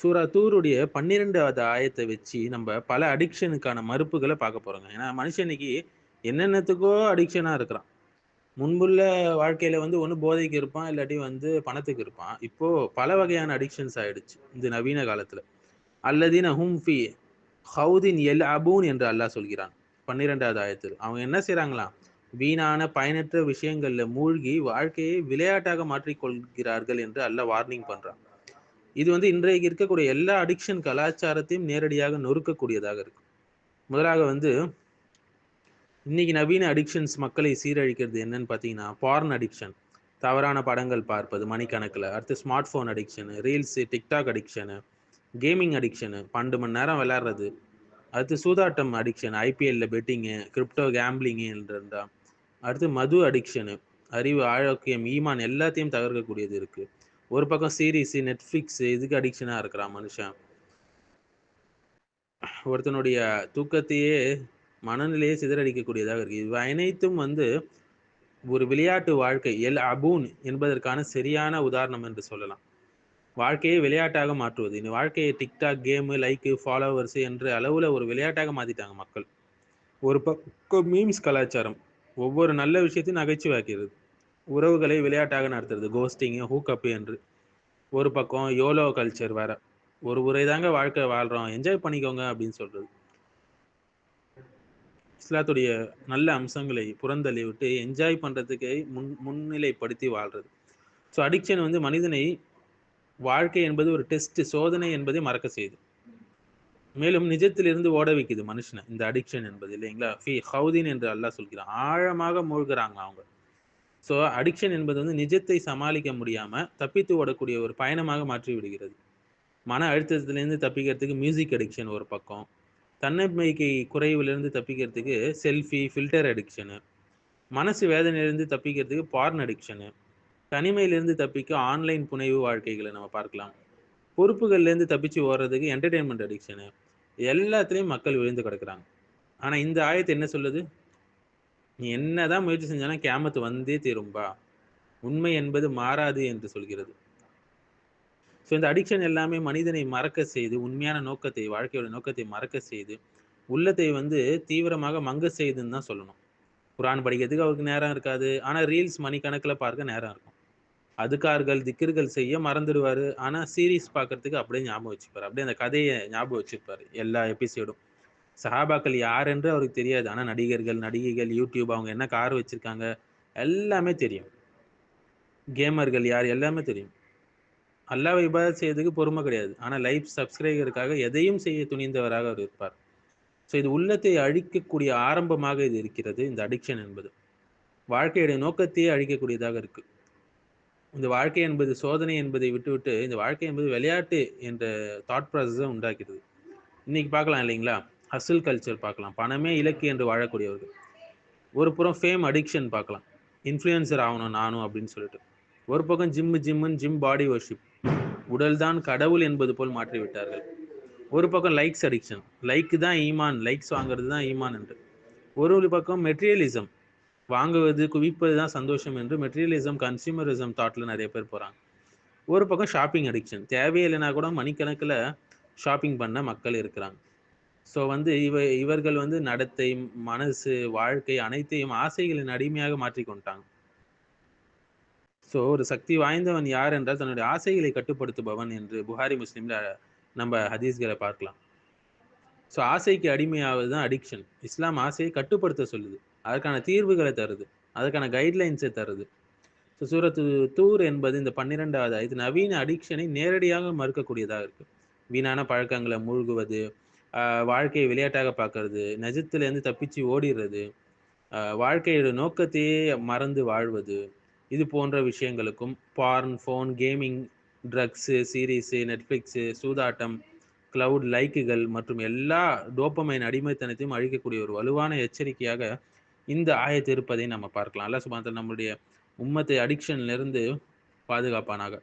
சூரா தூருடைய பன்னிரெண்டாவது ஆயத்தை வச்சு நம்ம பல அடிக்ஷனுக்கான மறுப்புகளை பார்க்க போறோங்க. ஏன்னா மனுஷன் இன்னைக்கு என்னென்னத்துக்கோ அடிக்ஷனா இருக்கிறான். முன்புள்ள வாழ்க்கையில வந்து ஒன்று போதைக்கு இருப்பான் இல்லாட்டி வந்து பணத்துக்கு இருப்பான். இப்போ பல வகையான அடிக்ஷன்ஸ் ஆயிடுச்சு இந்த நவீன காலத்துல. அல்லதீன ஹும் ஃபி ஹவுதின் எல் அபூன் என்று அல்லாஹ் சொல்கிறான் பன்னிரெண்டாவது ஆயத்தில். அவங்க என்ன செய்கிறாங்களாம் வீணான பயனற்ற விஷயங்களில் மூழ்கி வாழ்க்கையை விளையாட்டாக மாற்றிக்கொள்கிறார்கள் என்று அல்லாஹ் வார்னிங் பண்ணுறான் இது வந்து இன்றைக்கு இருக்கக்கூடிய எல்லா அடிக்ஷன் கலாச்சாரத்தையும் நேரடியாக நொறுக்கக்கூடியதாக இருக்கும். முதலாக வந்து இன்னைக்கு நவீன அடிக்ஷன்ஸ் மக்களை சீரழிக்கிறது என்னன்னு பார்த்தீங்கன்னா பார்ன் அடிக்ஷன் தவறான படங்கள் பார்ப்பது மணிக்கணக்கில். அடுத்து smart phone addiction reels TikTok addiction gaming addiction பன்னெண்டு மணி நேரம் விளையாடுறது. அடுத்து சூதாட்டம் அடிக்ஷன் ஐபிஎல்ல பெட்டிங்கு கிரிப்டோ கேம்பிளிங்கு என்றா அடுத்து மது அடிக்ஷனு அறிவு ஆரோக்கியம் ஈமான் எல்லாத்தையும் தகர்க்கக்கூடியது இருக்குது ஒரு பக்கம் சீரீஸு நெட்ஃப்ளிக்ஸு இதுக்கு அடிக்ஷனாக இருக்கிறான் மனுஷன். ஒருத்தனுடைய தூக்கத்தையே மனநிலையே சிதறடிக்கக்கூடியதாக இருக்கு. இவை அனைத்தும் வந்து ஒரு விளையாட்டு வாழ்க்கை எல் அபூன் என்பதற்கான சரியான உதாரணம் என்று சொல்லலாம். வாழ்க்கையை விளையாட்டாக மாற்றுவது. இந்த வாழ்க்கையை டிக்டாக் கேமு லைக்கு ஃபாலோவர்ஸ் என்ற அளவில் ஒரு விளையாட்டாக மாற்றிட்டாங்க மக்கள். ஒரு பக்கம் மீம்ஸ் கலாச்சாரம். ஒவ்வொரு நல்ல விஷயத்தையும் நகைச்சுவாக்கிறது உறவுகளை விளையாட்டாக நடத்துறது. கோஸ்டிங்கு ஹூக்கப்பு என்று. ஒரு பக்கம் யோலோ கல்ச்சர் வேற. ஒரு உரை தாங்க வாழ்க்கை வாழ்கிறோம் என்ஜாய் பண்ணிக்கோங்க அப்படின்னு சொல்றது. இஸ்லாத்துடைய நல்ல அம்சங்களை புறந்தள்ளி விட்டு என்ஜாய் பண்ணுறதுக்கு முன் முன்னிலைப்படுத்தி வாழ்றது. ஸோ அடிக்ஷன் வந்து மனிதனை வாழ்க்கை என்பது ஒரு டெஸ்ட் சோதனை என்பதை மறக்க செய்யுது. மேலும் நிஜத்திலிருந்து ஓட வைக்குது மனுஷனை. இந்த அடிக்ஷன் என்பது இல்லைங்களா? ஃபி ஹவுதீன் என்று அல்லாஹ் சொல்கிறான். ஆழமாக மூழ்கிறாங்க அவங்க. ஸோ அடிக்ஷன் என்பது வந்து நிஜத்தை சமாளிக்க முடியாம தப்பித்து ஓடக்கூடிய ஒரு பயணமாக மாற்றி விடுகிறது. மன அழுத்தத்திலேருந்து தப்பிக்கிறதுக்கு மியூசிக் அடிக்ஷன் ஒரு பக்கம். தன்னம்பிக்கை குறைவிலிருந்து தப்பிக்கிறதுக்கு செல்ஃபி ஃபில்டர் அடிக்ஷனு மனசு வேதனையிலிருந்து தப்பிக்கிறதுக்கு பார்ன் அடிக்ஷனு தனிமையிலிருந்து தப்பிக்க ஆன்லைன் புனைவு வாழ்க்கைகளை நம்ம பார்க்கலாம். பொறுப்புகள்லேருந்து தப்பிச்சு ஓடுறதுக்கு என்டர்டெயின்மெண்ட் அடிக்ஷனு எல்லாத்துலேயும் மக்கள் விழுந்து கிடக்குறாங்க. ஆனால் இந்த ஆயத்தை என்ன சொல்லுது? நீ என்னதான் முயற்சி செஞ்சாலும் கேமத்து வந்தே தீரும்பா. உண்மை என்பது மாறாது என்று சொல்கிறது. ஸோ இந்த அடிக்ஷன் எல்லாமே மனிதனை மறக்க செய்து உண்மையான நோக்கத்தை வாழ்க்கையோட நோக்கத்தை மறக்க செய்து உள்ளத்தை வந்து தீவிரமாக மங்க செய்துன்னு தான் சொல்லணும். குரான் படிக்கிறதுக்கு அவருக்கு நேரம் இருக்காது. ஆனால் ரீல்ஸ் மணிக்கணக்கில் பார்க்க நேரம் இருக்கும். அதுக்கார்கள் திக்கர்கள் செய்ய மறந்துடுவார். ஆனால் சீரீஸ் பார்க்கறதுக்கு அப்படியே ஞாபகம் வச்சுப்பார். அப்படியே அந்த கதையை ஞாபகம் வச்சுப்பார். எல்லா எபிசோடும் சஹாபாக்கள் யார் என்று அவருக்கு தெரியாது. ஆனால் நடிகர்கள் நடிகைகள் யூடியூப் அவங்க என்ன கார் வச்சுருக்காங்க எல்லாமே தெரியும். கேமர்கள் யார் எல்லாமே தெரியும். அல்லாவை இபாதத் செய்யறதுக்கு பொறுமை கிடையாது. ஆனால் லைஃப் சப்ஸ்கிரைபருக்காக எதையும் செய்ய துணிந்தவராக அவர் இருப்பார். ஸோ இது உள்ளத்தை அழிக்கக்கூடிய ஆரம்பமாக இது இருக்கிறது இந்த அடிக்ஷன் என்பது. வாழ்க்கையுடைய நோக்கத்தையே அழிக்கக்கூடியதாக இருக்கு. இந்த வாழ்க்கை என்பது சோதனை என்பதை விட்டுவிட்டு இந்த வாழ்க்கை என்பது விளையாட்டு என்ற தாட் ப்ராசஸை உண்டாக்கிறது இன்னைக்கு பார்க்கலாம் இல்லைங்களா? ஹசில் கல்ச்சர் பார்க்கலாம். பணமே இலக்கு என்று வாழக்கூடியவர்கள். ஒரு புறம் ஃபேம் அடிக்ஷன் பார்க்கலாம். இன்ஃப்ளூயன்சர் ஆகணும் நானும் அப்படின்னு சொல்லிட்டு. ஒரு பக்கம் ஜிம்மு ஜிம்முன்னு ஜிம் பாடி வர்ஷிப் உடல் தான் கடவுள் என்பது போல் மாற்றி விட்டார்கள். ஒரு பக்கம் லைக்ஸ் அடிக்ஷன் லைக்கு தான் ஈமான். லைக்ஸ் வாங்குறது தான் ஈமான் என்று. ஒரு பக்கம் மெட்டீரியலிசம் வாங்குவது குவிப்பது தான் சந்தோஷம் என்று மெட்டீரியலிசம் கன்சியூமரிசம் தாட்டில் நிறைய பேர் போகிறாங்க ஒரு பக்கம் ஷாப்பிங் அடிக்ஷன் தேவையில்லைனா கூட மணிக்கணக்கில் ஷாப்பிங் பண்ண மக்கள் இருக்கிறாங்க. ஸோ வந்து இவ இவர்கள் வந்து நடத்தை மனசு வாழ்க்கை அனைத்தையும் ஆசைகளின் அடிமையாக மாற்றி கொண்டாங்க. ஸோ ஒரு சக்தி வாய்ந்தவன் யார் என்றால் தன்னுடைய ஆசைகளை கட்டுப்படுத்துபவன் என்று புகாரி முஸ்லீம்ல நம்ம ஹதீஸ்களை பார்க்கலாம். ஸோ ஆசைக்கு அடிமையாவது தான் அடிக்ஷன் இஸ்லாம் ஆசையை கட்டுப்படுத்த சொல்லுது. அதற்கான தீர்வுகளை தருது. அதற்கான கைட்லைன்ஸை தருது. ஸோ சூரத்து தூர் என்பது இந்த பன்னிரெண்டாவது இது நவீன அடிக்ஷனை நேரடியாக மறுக்கக்கூடியதாக இருக்கு. வீணான பழக்கங்களை மூழ்குவது வாழ்க்கையை விளையாட்டாக பார்க்கறது நெஜத்துலேருந்து தப்பிச்சு ஓடிடுறது வாழ்க்கையோட நோக்கத்தையே மறந்து வாழ்வது இது போன்ற விஷயங்களுக்கும் porn phone gaming drugs series Netflix சூதாட்டம் கிளவுட் லைக்குகள் மற்றும் எல்லா டோப்பமைன் அடிமைத்தனத்தையும் அழிக்கக்கூடிய ஒரு வலுவான எச்சரிக்கையாக இந்த ஆயத்து இருப்பதை நம்ம பார்க்கலாம். அல்ல சுபாந்தர் நம்மளுடைய உம்மத்தை அடிக்ஷன்லேருந்து பாதுகாப்பானாக.